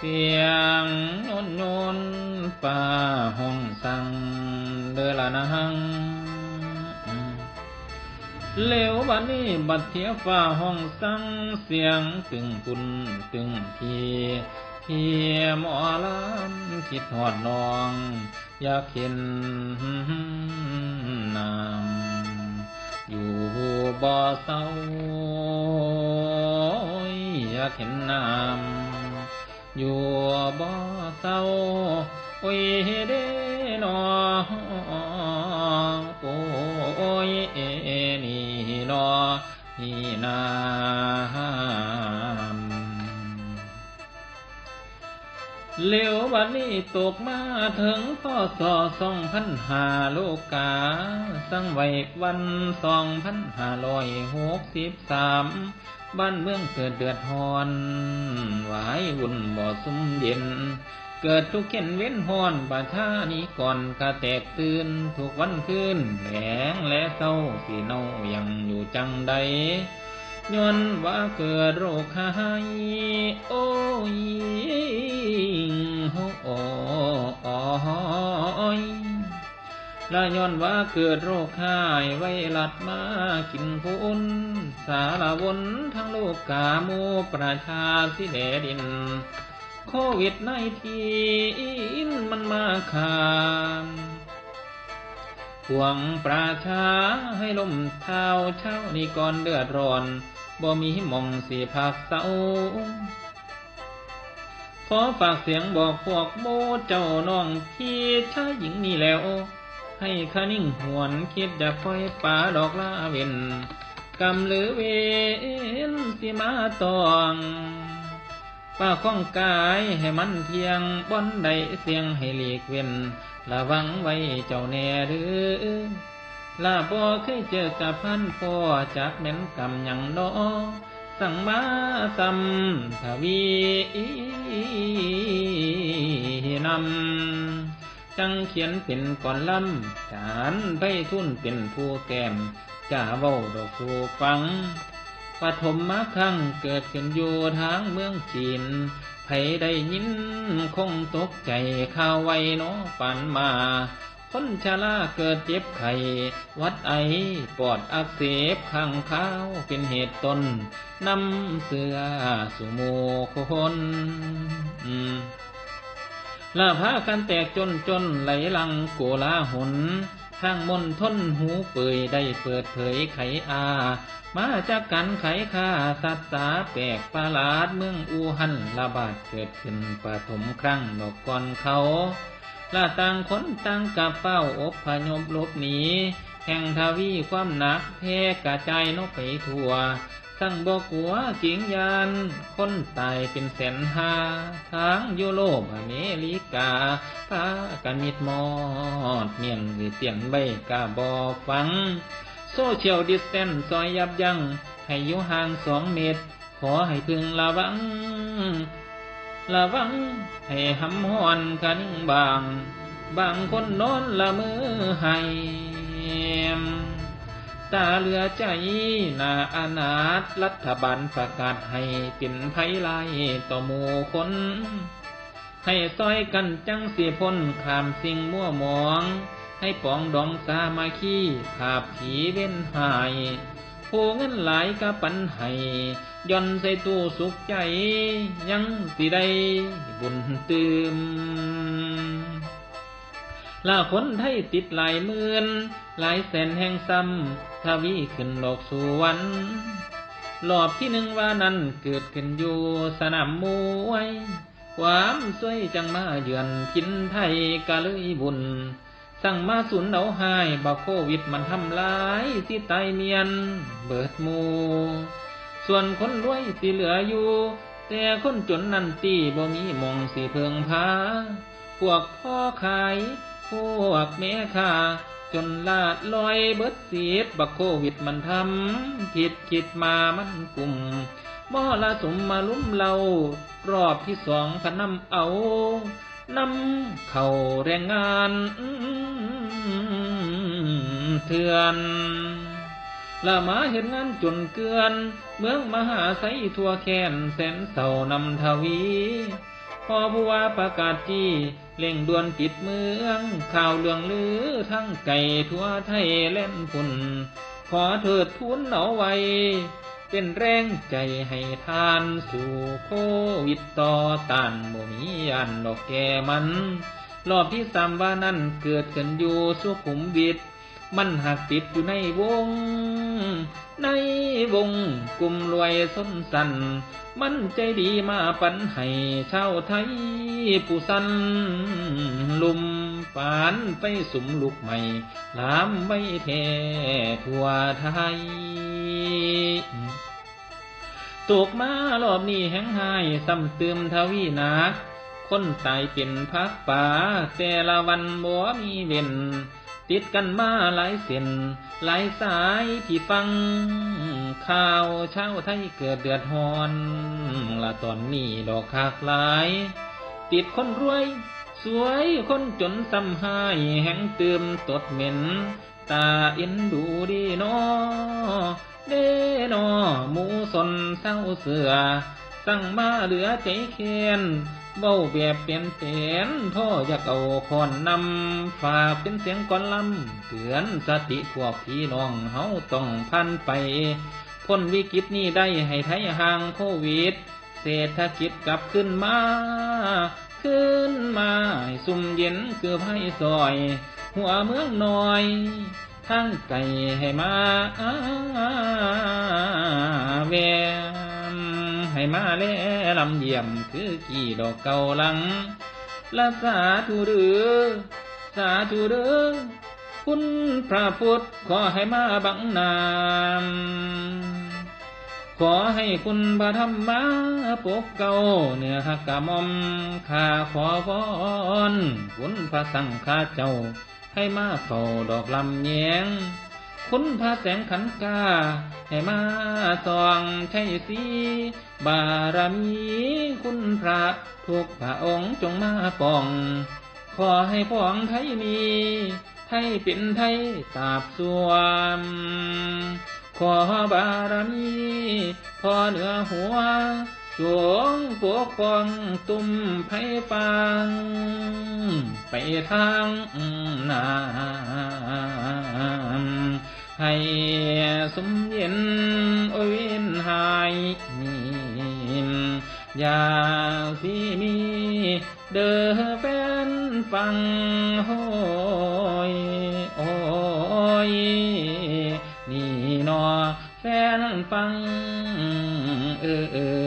เสียงโยนโยนป่าห้องสังเดอละนังเลวบัดนี้บัดเทียฟ้าห้องสังเสียงตึงปุนตึงทีเทียหมอลำคิดหอดนอง อยากเห็นนางอยู่บ่อเศร้าอยากเห็นนาง อยู่บ่อเศร้าโอ้ยเด้นอโอ้ยนี่นอนี่นามเลี้ยววันนี้ตกมาถึงพ่อสอสองพันหาโลกา สังไว้วันสองพันห้าร้อยหกสิบสาม บ้านเมืองเกิดเดือดฮอนหวายวุ่นบ่อซุ่มเย็น เกิดทุกเข็นเว้นฮอนประชานี้ก่อนกะแตกตื่นทุกวันคืนแหลงและเศร้าสีเนายังอยู่จังใดย้อนว่าเกิดโรคหายโอ้ยโอ้ ละย้อนว่าเกิดโรคหายไวรัสมากินพุนสารวนทั้งโลกกาโมประชาสิแดดิน โควิดในทีนมันมาขามห่วงประชาให้ลมเท้าเช้านี่ก่อนเดือดร้อนบ่มีมองสีผักเศร้าขอฝากเสียงบอกพวกโมเจ้าน้องพี่ชายหญิงนี่แล้ว ให้คนิ่งหวนคิดอย่าปล่อยป่าดอกลาเวนกำหรือเวนสิมาตองป้าข้องกายให้มันเทียงบอนใดเสียงให้หลีกเว้นระวังไว้เจ้าแน่หรือลาบ่เคยเจอกับพันพ่อจากแม่นกำยังนอสั่งมาซ้ำทวีนำ จังเขียนเป็นก่อนลำจานไปทุ่นเป็นผู้แก้มจ่าเว้าดอกสูฟังปฐมมาครั้งเกิดขึ้นอยู่ทางเมืองจีนไผได้ยินคงตกใจข้าวไว้เนาะปันมา คนชราเกิดเจ็บไข้วัดไอปอดอักเสบข้างข้าวเป็นเหตุตนนำเสือสุโมคนอืม ลาพากันแตกจนจนไหลลังโกลาหนทางมนทนหูเปื่อยได้เปิดเผยไขอา มาจากกันไขค่าสัตสาแปลกประหลาดเมืองอูหันระบาดเกิดขึ้นปฐมครั้งดอกก่อนเขาละต่างคนต่างกับเป้าอบพยพหลบหนีแห่งทวีความหนักแพร่กระจายนกไปทั่ว สั่งบอกหัวจิงยาน คนตายเป็นแสนหาทางยุโรปอเมริกาพากันมิดมอดเมียนหรือเตียนใบกาบอฟัง โซเชียลดิสแตนซอยยับยั้งให้อยู่ห่างสองเมตร ขอให้พึงระวัง ระวัง ให้หำหอนกันบาง บางคนนอนละมือให้ ตาเหลือใจนาอนาถรัฐบาลประกาศให้เป็นภัยไล่ต่อหมู่คนให้ซอยกันจังสีพ้นขามสิ่งมั่วหมอง ให้ปองดองสามาคีขาบผีเว้นหายผู้เงินหลายกะปันให้ย่อนใส่ตู้สุขใจ ยังสิได้บุญตืมลาคนไทยติดหลายหมื่นหลายแสนแห่งซ้ำ ทวีขึ้นดอกสู่วันรอบที่หนึ่งว่านั้นเกิดขึ้นอยู่สนามมวย ความสวยจังมาเยือนพินไทยกะเลยบุญ สั่งมาสุนเอาหายบาโควิดมันทำลายสิตายเมียน เบิดมูส่วนคนรวยสิเหลืออยู่ แต่คนจนนั่นตีบ่มีมองสิเพิงพาพวกพ่อขาย พวกแม่ค้า จนลาดลอยเบิดเสียบบักโควิดมันทำผิดคิดมามันกลุ่มมอละสมมาลุ้มเรา รอบที่สองพนำเอานำเข้าแรงงานเถื่อนละมาเห็นงานจนเกือน เมืองมหาไสทั่วแคนแสนเศร้านำทวี พอผู้ว่าประกาศจี้ เร่งด่วนปิดเมือง ข่าวเรื่องลือทั้งไก่ทั่วไทยเล่นพุ่น ขอเถิดทุนเอาไว้ เป็นแรงใจให้ทานสู่โควิดต่อต้านบ่มีอันดอกแกมัน รอบที่สามว่านั้นเกิดขึ้นอยู่สุขุมวิท มันหักติดอยู่ในวง ในวงกลุ่มรวยส้นสัน มันใจดีมาปันให้ชาวไทยผู้สันลุมปานไปสุมลูกใหม่ลามไม่แท้ทั่วไทยตกมารอบนี้แห้งหายซ้ำเติมทวีนักคนตายเป็นพักป่าแต่ละวันบ่มีเว้น ติดกันมาหลายเส้นหลายสายที่ฟัง ข่าวเช้าไทยเกิดเดือดฮอนละตอนนี้ดอกคากหลาย ติดคนรวย สวยคนจนซ้ำหายแห่งเติมตดเหม็น ตาเอ็นดูดีนอเดนอหมูสนเศร้าเสือ สั่งมาเหลือใจเคียน เบ้าแบบเปลี่ยนเปลี่ยนพ่ออยากเอาคอนนำฝากเป็นเสียงก่อนลำเตือนสติพวกพี่น้องเฮาต้องพันไป พ้นวิกฤตนี้ได้ให้ไทยห่างโควิด เศรษฐกิจกลับขึ้นมา ขึ้นมาซุ่มเย็นคือไพ่ซอย หัวเมืองน้อย ทั้งไก่ให้มาแวม ให้มาแลลำเยี่ยมคือกี่ดอกเก่าหลังละสาธุเดือสาธุเดือคุณพระพุทธขอให้มาบังนามขอให้คุณพระธรรมาปกเก่าเนื้อหักกะมอมข้าขอวอนคุณพระสังฆาเจ้า ให้มาเฝ้าดอกลำแยง คุณพระแสงขันกาให้มาส่องใช่สีบารมีคุณพระทุกพระองค์จงมาป้อง ขอให้พ้องไทยมี ไทยเป็นไทยตาบสวมขอบารมีพอเหนือหัวจงปกป้องตุ่มไผ่ฟัง ไปทางน้ำ ให้สมเย็นโอวินหายอย่าสิมีเด้อแฟนฟังโอยโอ้ยนี่นอแฟนฟังเออ